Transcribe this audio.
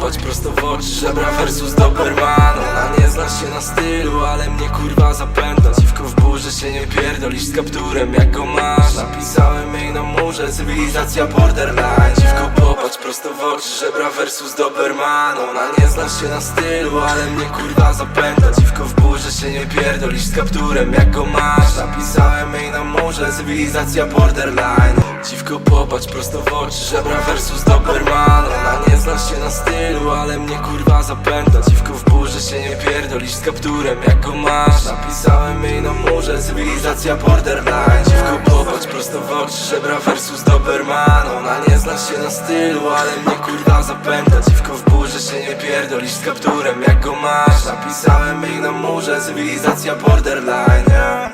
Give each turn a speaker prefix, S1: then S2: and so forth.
S1: popatrz prosto w oczy Żebra versus Doberman Ona nie zna się na stylu, ale mnie kurwa zapętla Dziwko w burzy się nie pierdolisz z kapturem jak go masz. Napisałem jej na murze, cywilizacja borderline. Dziwko popatrz prosto w oczy Żebra versus Doberman Ona nie zna się na stylu, ale mnie kurwa zapętla Dziwko w się nie pierdolisz z kapturem jak go masz? Napisałem jej na murze, cywilizacja borderline. Dziwko popatrz prosto w oczy Żebra versus Doberman. Ona nie zna się na stylu, ale mnie kurwa zapętla Dziwko w burzy się nie pierdolisz z kapturem jak go masz? Napisałem jej na murze, cywilizacja borderline. Dziwko popatrz prosto w oczy Żebra versus Doberman. Ona nie zna się na stylu, ale mnie kurwa zapętla Dziwko w burzy się nie pierdolisz z kapturem jak go masz? Napisałem jej murze, cywilizacja borderline yeah.